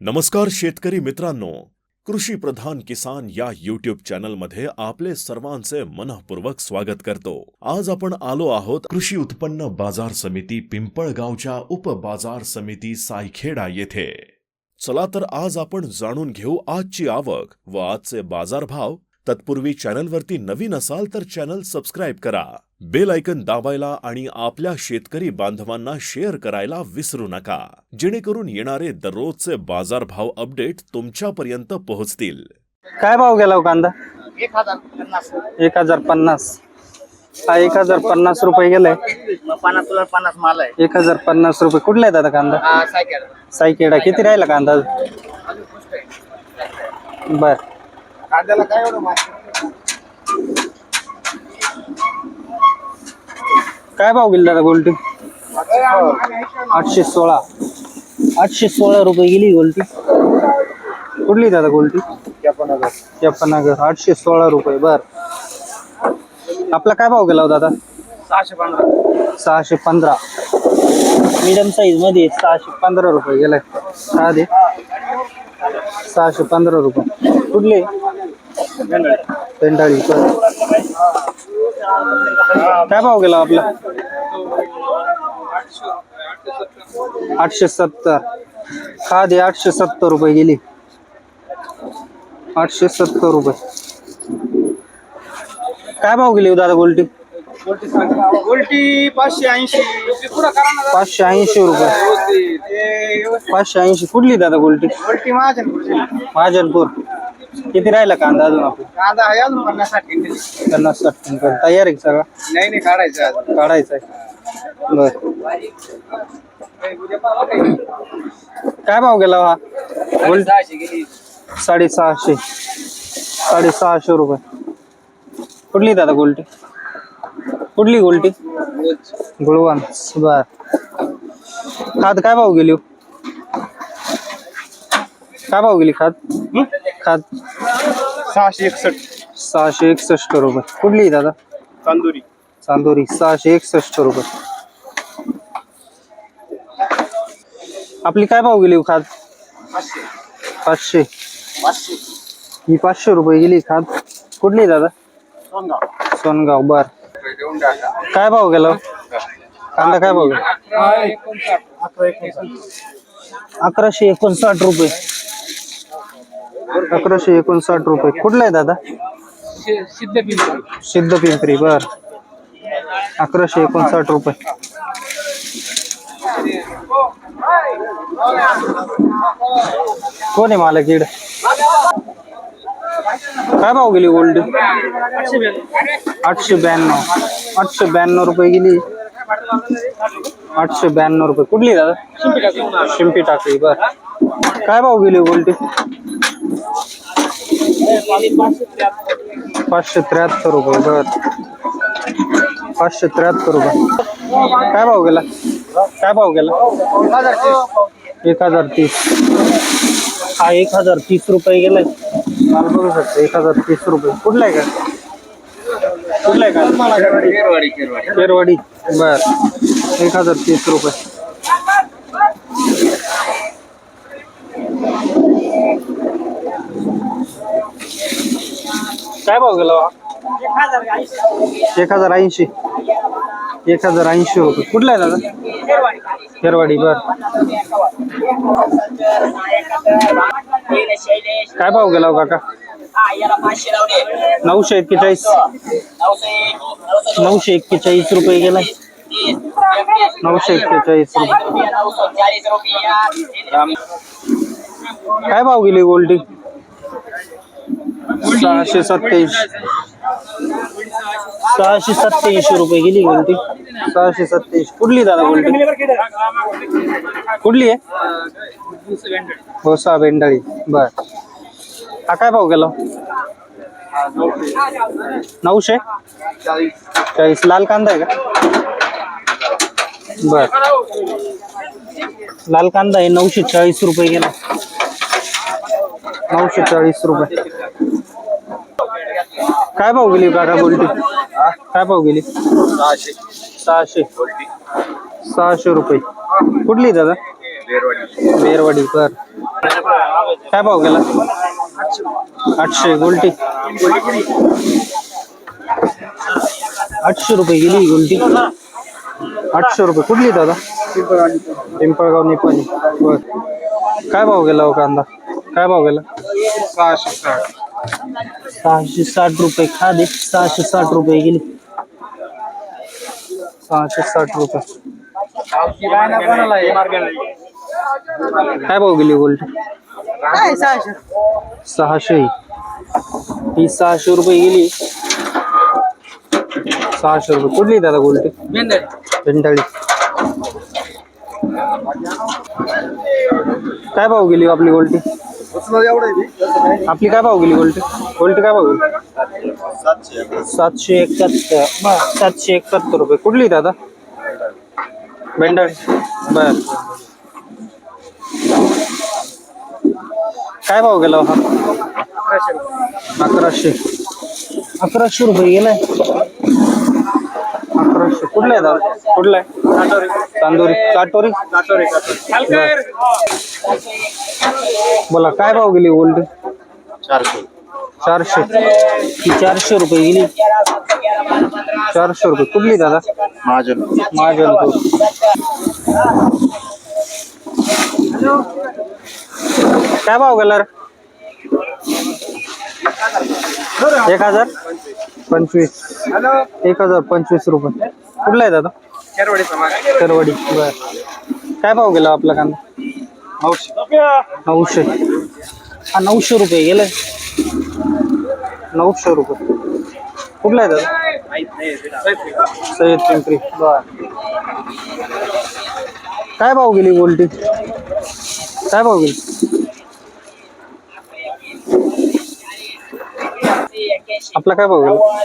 नमस्कार शेतकरी मित्रांनो. कृषी प्रधान किसान या युट्यूब चॅनलमध्ये आपले सर्वांचे मनःपूर्वक स्वागत करतो. आज आपण आलो आहोत कृषी उत्पन्न बाजार समिती पिंपळगावच्या उप बाजार समिती सायखेडा येथे. चला तर आज आपण जाणून घेऊ आजची आवक व आजचे बाजारभाव. तत्पूर्वी चॅनलवरती नवीन असाल तर चॅनल सबस्क्राईब करा. बेल ऐकन दाबायला आणि आपल्या शेतकरी बांधवांना शेअर करायला विसरू नका. जेणेकरून येणारे दररोजचे बाजारभाव अपडेट तुमच्यापर्यंत पोहोचतील. काय भाव गेला हो कांदा? एक हजार पन्नास. एक हजार पन्नास. हा एक हजार पन्नास रुपये गेलाय पन्नास तुला पन्नास माल आहे. एक हजार पन्नास रुपये. कुठला आहे दादा कांदा? हा सायकल सायकेडा किती राहिला कांदा? अजून पुष्ट आहे. बर. कांद्याला काय एवढं काय भाव गेला दादा गोल्टी? आठशे सोळा. आठशे सोळा रुपये गेली गोल्टी. कुठली दादा गोल्टी? नगर आठशे सोळा रुपये बर. आपला काय भाव गेला हो दादा? सहाशे पंधरा. सहाशे पंधरा. मीडियम साईजमध्ये सहाशे पंधरा रुपये गेलाय. हा दे सहाशे पंधरा रुपये. कुठले? पेंडाळी काय भाव गेला आपला? आठशे सत्तर. हा दे आठशे सत्तर रुपये गेली. आठशे सत्तर रुपये. काय भाव गेली दादा गोल्टी? उलटी पाचशे ऐंशी. पाचशे ऐंशी रुपये. पाचशे ऐंशी. कुठली दादा गोल्टी? उलटी माझ्या महाजनपूर. किती राहिला कांदा अजून आपला? कांदा आहे अजून पन्नास साठ क्विंटल. पन्नास साठ क्विंटल. तयार आहे का सगळा? नाही नाही काढायचं आहे काढायचा आहे. बर. काय भाव गेला हा? सहाशे गेली. साडेसहाशे. साडेसहाशे रुपये. कुठली दादा गोल्टी? कुठली गोल्टी? गुळवान बर. खाद काय भाव गेली हो? काय भाव गेली खाद? खाद. सहाशे एकसष्ट. सहाशे एकसष्ट रुपये. कुठली आहे दादा? तांदुरी. चांदोरी सहाशे एकसष्ट रुपये. आपली काय भाव गेली हो खाद पाचशे. पाचशे. पाचशे. ही पाचशे रुपये गेली खाद कुठली आहे दादा? सोनगाव. सोनगाव. बर. काय भाव गेला? हो? कांदा काय भाव गेला? अकरा एकोणसाठ रुपये. अकराशे एकोणसाठ रुपये. कुठला आहे दादा? सिद्ध पिंपरी सिद्ध पिंपरी बर. अकराशे एकोणसाठ रुपये. कोण आहे मला किड काय भाव गेली गोल्ड आठशे ब्याण्णव. आठशे ब्याण्णव रुपये गेली. आठशे ब्याण्णव रुपये. कुठली दादा? शिंपी टाकली. बर. काय भाव गेली गोल्ड पाचशे त्र्याहत्तर रुपये बर. पाचशे त्र्याहत्तर रुपये. काय भाव गेला? काय भाव गेला? एक हजार तीस. हा एक हजार तीस रुपये गेलाय मला बघू शकतो एक हजार तीस रुपये. कुठला आहे का? कुठला आहे का? केरवाडी. बर. एक हजार तीस रुपये. काय भाव गेला? एक हजार ऐंशी. एक हजार ऐंशी रुपये. कुठला आहे दादा? केरवाडी बर. काय भाव गेला हो काका? नऊशे एक्केचाळीस. नऊशे एक्केचाळीस रुपये गेलाय. नऊशे एक्केचाळीस रुपये. काय भाव गेली गोल्डी? सहाशे सत्याऐंशी. सहाशे सत्याऐंशी रुपये गेली कोणती सहाशे सत्याऐंशी. कुठली दादा गोल्डी कुठली आहे? हो सहा भेंडाळी बर. हा काय भाव गेला? नऊशे? चाळीस. लाल कांदा आहे का? बर. लाल कांदा आहे नऊशे चाळीस रुपये गेला. नऊशे चाळीस रुपये. काय भाव गेली काका गोल्टी? काय भाव गेली? सहाशे. सहाशे. सहाशे रुपये. कुठली दादा? बेरवाडी. बर. काय भाव गेला? आठशे. गोल्टी. आठशे रुपये गेली गोल्टी. आठशे रुपये. कुठली दादा? पिंपळगाव निपाणी बर. काय भाव गेला हो कांदा? काय भाव गेला? सहाशे साठ सहाशे साठ रुपये खादे सहाशे साठ रुपये गेली सहाशे साठ रुपये। काय भाव गेली गोल्ड? सहाशे ही। सहाशे रुपये गेली सहाशे रुपये। कुठली दादा गोल्ड? पेंटाळी काय भाव गेली आपली गोल्टी आपली काय भाव गेली गोल्टी काय भाव गेली सातशे एकाहत्तर सातशे एकाहत्तर रुपये. कुठली दादा? बेंडळ बर. काय भाव गेला हा? अकराशे. अकराशे रुपये गेलाय? अकराशे. कुठला आहे दादा? कुठला आहे तांदोरी बर. बोला काय भाव गेली गोल्ड चारशे. चारशे. चारशे रुपये गेली. चारशे रुपये. कुठली दादा? महाजन. माझ्या काय भाव गेला रे? एक हजार? पंचवीस. एक हजार पंचवीस रुपये. कुठला आहे दादा? करवडी. बर. काय भाव गेला आपला कांदा? नऊशे. हा नऊशे रुपये गेलाय नऊशे रुपये. कुठला आहे दादा? सय्यद पिंपरी. बर. काय भाव गेली गोल्टी काय भाव गेली? आपला काय भाव गेला?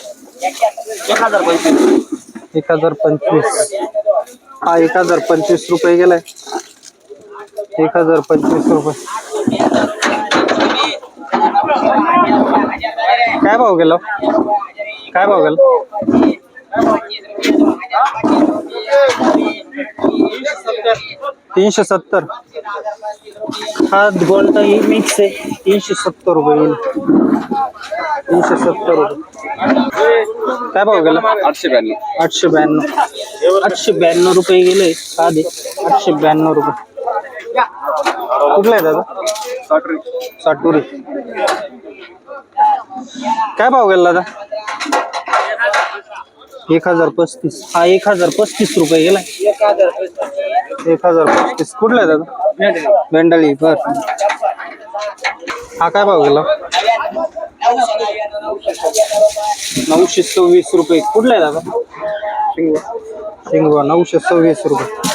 एक हजार पंचवीस एक हजार पंचवीस. हा एक हजार पंचवीस रुपये गेलाय. एक हजार पंचवीस रुपये. काय भाव गेला? काय भाव गेला? तीनशे सत्तर. हा गोल्ड ही मिक्स आहे. तीनशे सत्तर रुपये येईल. तीनशे सत्तर रुपये. काय भाव गेला? आठशे ब्याण्णव. आठशे ब्याण्णव. आठशे ब्याण्णव रुपये गेले. साधे. आठशे ब्याण्णव रुपये. कुठला आहे दादा? साटुरी काय भाव गेला दादा? एक हजार पस्तीस. हा एक हजार पस्तीस रुपये गेला. एक हजार पस्तीस. कुठला आहे दादा? भेंडाळी बर. हा काय भाव गेला? नऊशे सव्वीस रुपये. कुठला आहे दादा? शिंगवा. शिंगवा नऊशे सव्वीस रुपये.